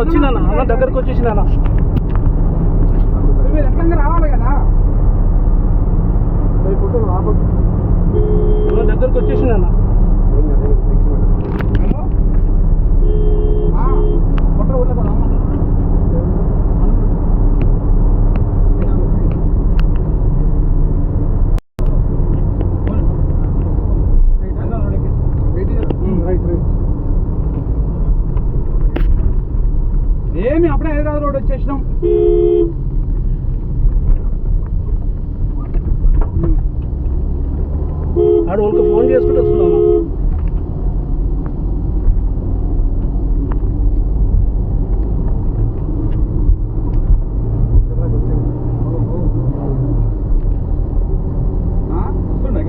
వచ్చిందన్న అన్న దగ్గరకు ఎట్లంగా రావాలి కదా? దగ్గరకు వచ్చేసిందన్న హలో ఆ, కొట్ట ఊర్లో పోదాం ఏమి అప్పుడే హైదరాబాద్ రోడ్ వచ్చేసినాం ఆడు వాళ్ళకి ఫోన్ చేసుకుంటూ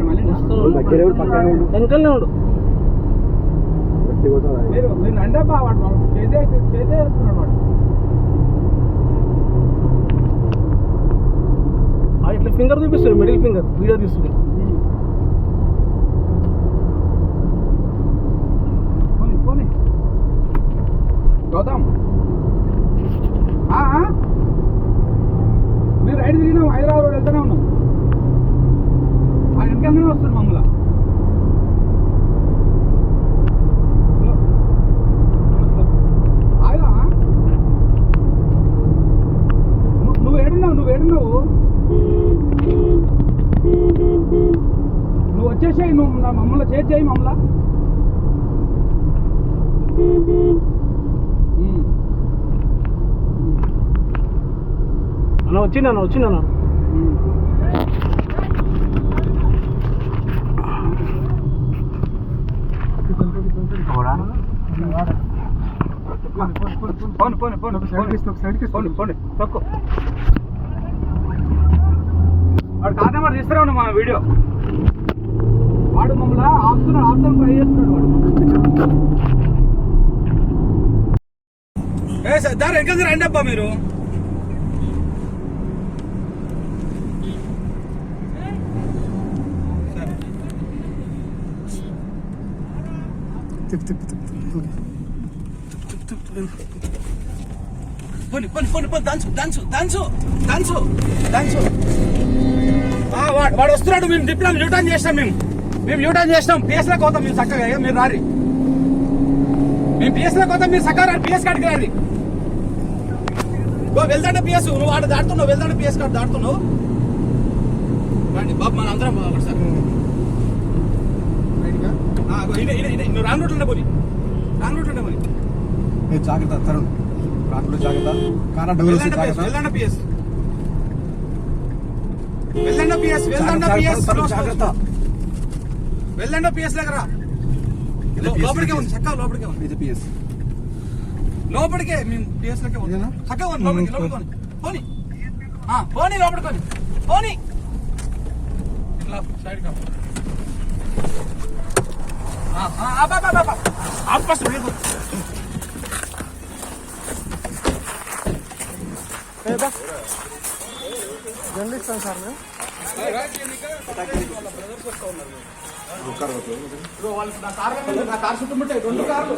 మళ్ళీ దగ్గరే ఉండు, మీరు మీరు రండబ్బా వాడు వాడు చేసే ఇట్లా ఫింగర్ చూపిస్తాడు మిడిల్ ఫింగర్ వీడియో తీసుకుని పోనీ పోనీ గౌతమ్ ఆ, ఆ? మీరు రైడ్ తిరిగినాం హైదరాబాద్ రోడ్ వెళ్తూనే ఉన్నాం ఆ వెనకంగానే వస్తుంది మమ్మల్ని హలో ఆగా నువ్వు నువ్వు ఏడున్నావు నువ్వు ఏడున్నావు నువ్వు వచ్చేసాయి నువ్వు నా మమ్మల్ని చేర్చేయి మమ్మల్ని. అన్న వచ్చిందన్న వచ్చిందన్న. పోను పోను పోను పోను పోను తక్కువ వాడు కాదా మరి తీస్తారా మా వీడియో వాడు మమ్మల్ని ఆపుతున్నాడు ఆపుతాం ట్రై చేస్తున్నాడు వాడు. ఏ సార్ దాని వెనక రండి అబ్బా మీరు. పోని పోని పోని పోని దంచు దంచు దంచు దంచు దంచు. ఆ, వాడు వాడు వస్తున్నాడు మేము డిప్లొమా యూటర్న్ చేస్తాం మేము. మేము యూటర్న్ చేస్తాం పిఎస్లోకి పోతాం మేము చక్కగా మీరు రారి. మేము పిఎస్లోకి పోతాం మీరు చక్కగా రారి. పిఎస్ కాడికి రారి. వెళ్తాంటే పిఎస్ నువ్వు వాడు దాటుతున్నావు వెళ్తాంటే పిఎస్ కార్డు దాటుతున్నావు. రండి బాబు మన అందరం ఒకటి సార్ ఆ, ఇగో ఇదే, ఇదే, ఇదే. నువ్వు రాంగ్ పోని. రాంగ్ రూట్ ఉండే పోని. మీరు జాగ్రత్త తరుణ్. జాగ్రత్త. కానా డబ్బులు వెళ్ళండి పిఎస్ జాగ్రత్త. వెళ్ళండి పిఎస్ వెళ్ళండి పిఎస్ వెళ్ళండి పిఎస్ జాగ్రత్త. వెళ్ళండి పిఎస్ దగ్గర. లోపలికే ఉంది చక్కగా లోపలికే ఉంది. ఇది పిఎస్ లోపలికే మేము పిఎస్ లకే ఉంది? చక్కగా ఉంది లోపలికి లోపలికి. పోనీ. ఆ, పోనీ లోపలికి పోనీ. ఇట్లా సైడ్ కా. జర్నలిస్ట్ సార్ మేము నా కార్ నా కార్ చుట్టుముట్టాయి రెండు కార్లు.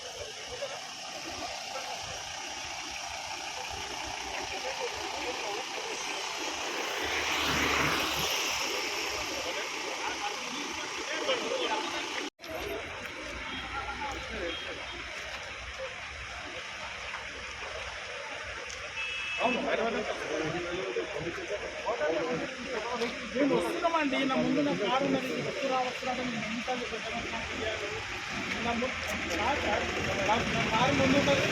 మేము వస్తున్నామండి నా ముందు నా కారు ఉన్నది వస్తురా వస్తురా అని నేను నా కారు ముందు ఉన్నది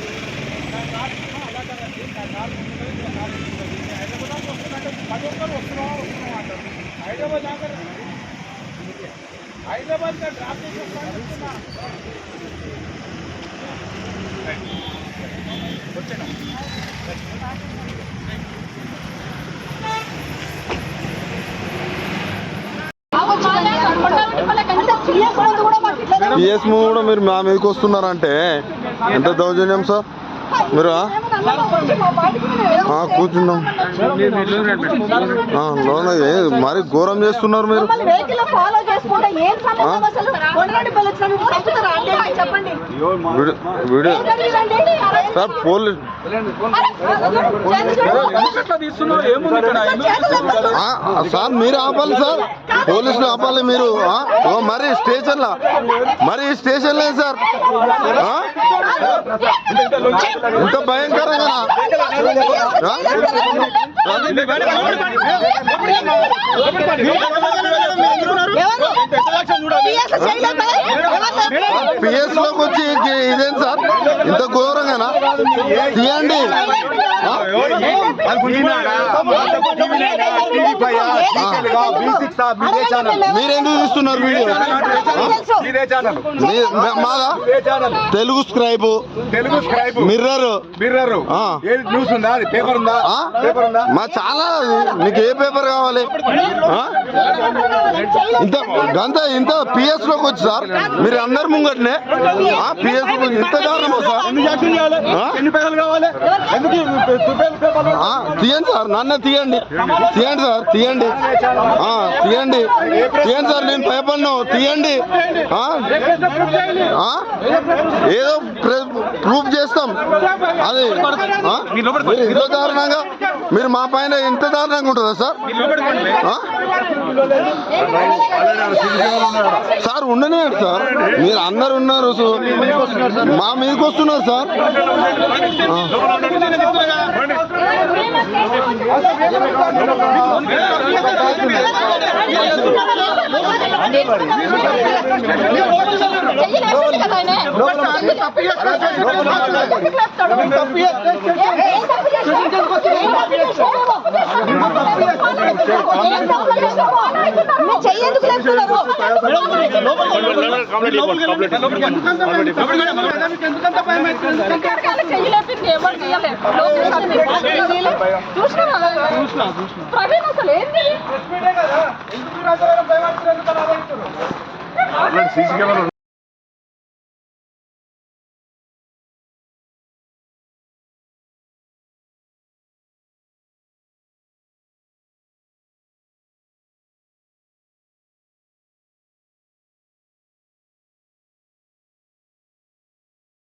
నా కారు అలా కదండి నా కారు ముందు ఉన్నది నా కారు ముందు హైదరాబాద్ వస్తున్నట్టే పది ఒక్కరు వస్తున్నావా వస్తున్నావా అంటారు హైదరాబాద్ దాకా హైదరాబాద్ డ్రాప్ చేసి వస్తాను పిఎస్ కూడా మీరు మా మీదకి వస్తున్నారంటే ఎంత దౌర్జన్యం సార్? మీరు? కూర్చున్నాం. లోన మరి ఘోరం చేస్తున్నారు మీరు? వీడియో? సార్ పోలీస్ ఆ, ఆ, సార్ మీరు ఆపాలి సార్ పోలీసులు ఆపాలి మీరు ఆ? ఓ, మరి స్టేషన్లో మరి స్టేషన్లే సార్ ఆ? ఇంత భయంకరంగా పిఎస్ లోకి వచ్చి ఇదేం సార్? ఇంత ఘోరంగానా? తీయండి. మీరెందుకు చూస్తున్నారు వీడియో? మాదా Telugu scribe Telugu scribe. Mirror. Mirror ఆ. ఏది న్యూస్ ఉందా అది. పేపర్ ఉందా పేపర్ ఉందా మా చాలా మీకు ఏ పేపర్ కావాలి? ఆ? ఇంత గంత ఇంత పిఎస్లోకి వచ్చి సార్ మీరు అందరు ముంగట్నే పిఎస్ ఇంత దారుణమా సార్ ఆ? ఎన్ని పేపర్లు కావాలి? ఎందుకు పేపర్లు ఆ, తీయండి సార్ నన్ను తీయండి. తీయండి సార్ తీయండి. ఆ, తీయండి. తీయండి సార్ నేను భయపడినా. తీయండి. ఆ? ఆ? ఏదో ప్ర- ప్రూఫ్ చేస్తాం. అది ఇంత దారుణంగా మీరు మా పైన ఇంత దారుణంగా ఉంటుందా సార్ ఆ? సార్ ఉండనియండి సార్ మీరు అందరు ఉన్నారు సో మా మీదకి వస్తున్నారు సార్ ఆ. ప్రవీణ్ అసలు ఏంటి సీసీ కెమెరా